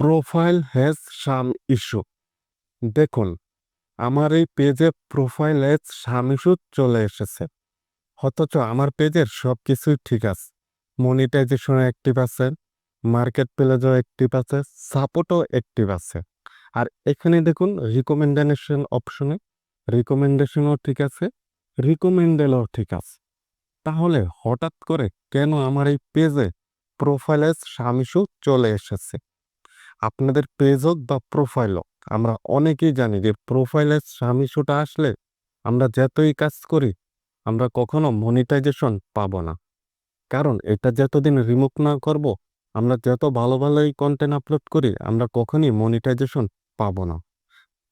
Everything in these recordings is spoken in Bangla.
প্রোফাইল হ্যাজ সাম ইস্যু দেখুন, আমার এই পেজে প্রোফাইল হ্যাজ সাম ইস্যু চলে এসেছে। অথচ আমার পেজের সব কিছুই ঠিক আছে। মনিটাইজেশন অ্যাক্টিভ আছে মার্কেট প্লেজও অ্যাক্টিভ আছে সাপোর্টও অ্যাক্টিভ আছে। আর এখানে দেখুন রিকমেন্ডেশন অপশনে রিকমেন্ডেশনও ঠিক আছে রিকমেন্ডেলও ঠিক আছে। তাহলে হঠাৎ করে কেন আমার এই পেজে প্রোফাইলে সামিশু চলে এসেছে? আপনাদের পেজ হোক বা প্রোফাইল হোক, আমরা অনেকেই জানি যে প্রোফাইলে সামিশুটা আসলে আমরা যতই কাজ করি, আমরা কখনো মনিটাইজেশন পাবো না। কারণ এটা যতদিন রিমুভ না করব, আমরা যত ভালো ভালোই কন্টেন্ট আপলোড করি, আমরা কখনই মনিটাইজেশন পাবো না।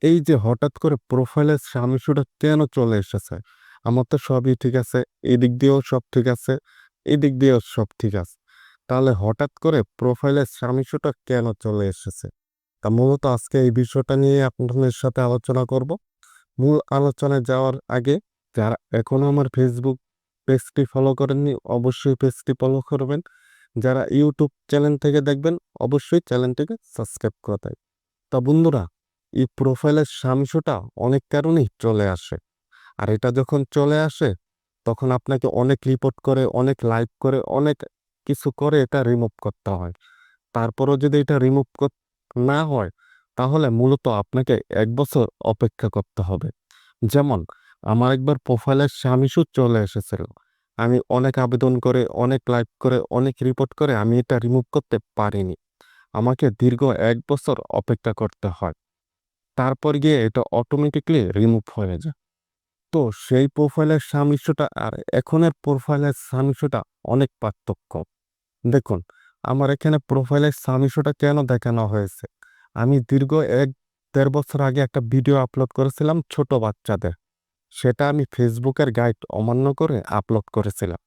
এই যে হঠাৎ করে প্রোফাইলের সামিশুটা কেন চলে এসেছে? আমার তো সবই ঠিক আছে এই দিক দিয়েও সব ঠিক আছে এই দিক দিয়েও সব ঠিক আছে। তাহলে হঠাৎ করে প্রোফাইলের সামিশুটা কেন চলে এসেছে? তা মূলত আজকে এই বিষয়টা নিয়ে আপনাদের সাথে আলোচনা করব। মূল আলোচনায় যাওয়ার আগে যারা এখনও আমার ফেসবুক পেজটি ফলো করেননি, অবশ্যই পেজটি ফলো করবেন। যারা ইউটিউব চ্যানেল থেকে দেখবেন, অবশ্যই চ্যানেলটিকে সাবস্ক্রাইব করে দেয় তা বন্ধুরা, এই প্রোফাইলের সামিশুটা অনেক কারণেই চলে আসে। আর এটা যখন চলে আসে, তখন আপনাকে অনেক রিপোর্ট করে, অনেক লাইভ করে, অনেক কিছু করে এটা রিমুভ করতে হয়। তারপরও যদি এটা রিমুভ না হয়, তাহলে মূলত আপনাকে এক বছর অপেক্ষা করতে হবে। যেমন, আমার একবার প্রোফাইলের স্বামীসু চলে এসেছিল। আমি অনেক আবেদন করে, অনেক লাইভ করে, অনেক রিপোর্ট করে আমি এটা রিমুভ করতে পারিনি। আমাকে দীর্ঘ এক বছর অপেক্ষা করতে হয়। তারপর গিয়ে এটা অটোমেটিকলি রিমুভ হয়ে যায়। তো সেই প্রোফাইলের সামিষ্যটা আর এখনের প্রোফাইলের সামিষ্যটা অনেক পার্থক্য। দেখুন, আমার এখানে প্রোফাইলের সামিষ্যটা কেন দেখানো হয়েছে? আমি দীর্ঘ এক দেড় বছর আগে একটা ভিডিও আপলোড করেছিলাম ছোট বাচ্চাদের। সেটা আমি ফেসবুকের গাইড অমান্য করে আপলোড করেছিলাম।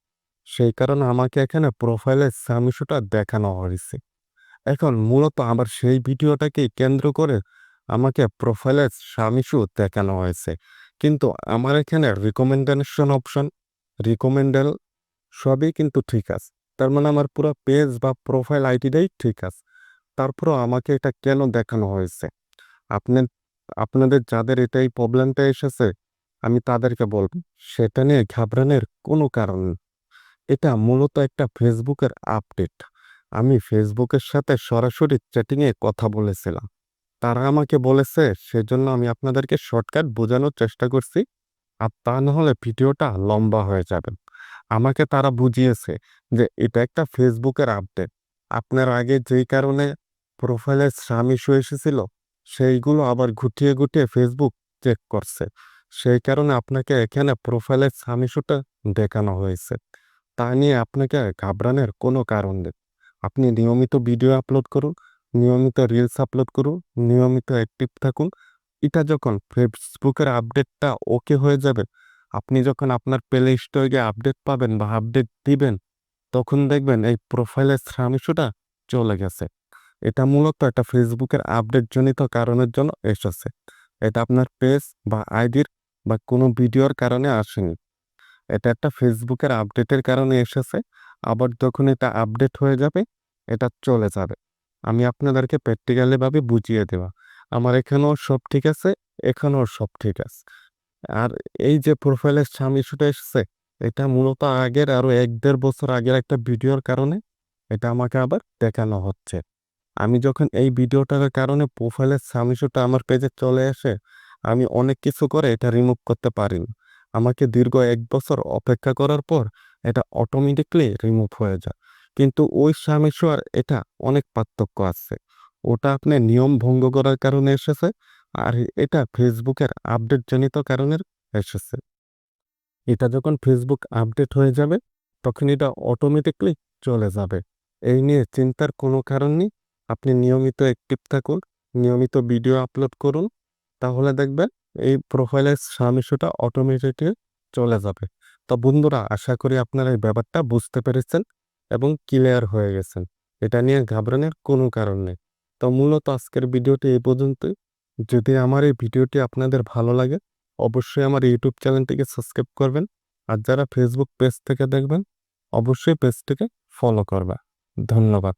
সেই কারণে আমাকে এখানে প্রোফাইলের সামিশুটা দেখানো হয়েছে। এখন মূলত আমার সেই ভিডিওটাকে কেন্দ্র করে আমাকে প্রোফাইলের সামিশু দেখানো হয়েছে। কিন্তু আমার এখানে রিকমেন্ডেশন অপশন রিকমেন্ডেল সবই কিন্তু ঠিক আছে। তার মানে আমার পুরো পেজ বা প্রোফাইল আইডিটাই ঠিক আছে। তারপরও আমাকে এটা কেন দেখানো হয়েছে? আপনি, আপনাদের যাদের এটাই প্রবলেমটা এসেছে, আমি তাদেরকে বলব, সেটা নিয়ে ঘাবড়ানোর কোনো কারণ এটা মূলত একটা ফেসবুকের আপডেট। আমি ফেসবুকের সাথে সরাসরি চ্যাটিংয়ে কথা বলেছিলাম। তারা আমাকে বলেছে, সেজন্য আমি আপনাদেরকে শর্টকাট বোঝানোর চেষ্টা করছি, আর তা নাহলে ভিডিওটা লম্বা হয়ে যাবে। আমাকে তারা বুঝিয়েছে যে এটা একটা ফেসবুকের আপডেট। আপনার আগে যেই কারণে প্রোফাইলের স্রাম ইস্যু এসেছিল, সেইগুলো আবার গুটিয়ে গুটিয়ে ফেসবুক চেক করছে। সেই কারণে আপনাকে এখানে প্রোফাইলের স্রাম ইস্যুটা দেখানো হয়েছে। তা নিয়ে আপনাকে ঘাবড়ানোর কোনো কারণ নেই। আপনি নিয়মিত ভিডিও আপলোড করুন, নিয়মিত রিলস আপলোড করুন, নিয়মিত অ্যাক্টিভ থাকুন। এটা যখন ফেসবুকের আপডেটটা ওকে হয়ে যাবে আপনি যখন আপনার প্লে স্টোরে আপডেট পাবেন বা আপডেট দিবেন, তখন দেখবেন এই প্রোফাইলের স্রামিশুটা চলে গেছে। এটা মূলত একটা ফেসবুকের আপডেট জনিত কারণের জন্য এসেছে। এটা আপনার পেজ বা আইডির বা কোনো ভিডিওর কারণে আসেনি। এটা একটা ফেসবুকের আপডেটের কারণে এসেছে। আবার যখন এটা আপডেট হয়ে যাবে, এটা চলে যাবে। আমি আপনাদেরকে প্র্যাকটিক্যালি ভাবে বুঝিয়ে দেওয়া আমার এখানেও সব ঠিক আছে, এখানেও সব ঠিক আছে। আর এই যে প্রোফাইলের স্বামী ইস্যুটা এসেছে, এটা মূলত আগের আরও এক দেড় বছর আগের একটা ভিডিওর কারণে এটা আমাকে আবার দেখানো হচ্ছে। আমি যখন এই ভিডিওটার কারণে প্রোফাইলের স্বামী ইস্যুটা আমার পেজে চলে আসে, আমি অনেক কিছু করে এটা রিমুভ করতে পারিনি আমাকে দীর্ঘ এক বছর অপেক্ষা করার পর এটা অটোমেটিকলি রিমুভ হয়ে যায়। কিন্তু ওই স্বামী আর এটা অনেক পার্থক্য আছে। ওটা আপনি নিয়ম ভঙ্গ করার কারণে এসেছে আর এটা ফেসবুকের আপডেট জনিত কারণের এসেছে। এটা যখন ফেসবুক আপডেট হয়ে যাবে, তখন এটা অটোমেটিকলি চলে যাবে। এই নিয়ে চিন্তার কোনো কারণ নেই। আপনি নিয়মিত অ্যাক্টিভ থাকুন, নিয়মিত ভিডিও আপলোড করুন, তাহলে দেখবেন এই প্রোফাইলের সামিশুটা অটোমেটিকলি চলে যাবে। তো বন্ধুরা, আশা করি আপনারা এই ব্যাপারটা বুঝতে পেরেছেন এবং ক্লিয়ার হয়ে গেছেন। এটা নিয়ে ঘাবড়ানোর কোনো কারণ নেই। তো মূলত আজকের ভিডিওটি এই পর্যন্তই। যদি আমার এই ভিডিওটি আপনাদের ভালো লাগে, অবশ্যই আমার ইউটিউব চ্যানেলটিকে সাবস্ক্রাইব করবেন। আর যারা ফেসবুক পেজ থেকে দেখবেন, অবশ্যই পেজটিকে ফলো করবে ধন্যবাদ।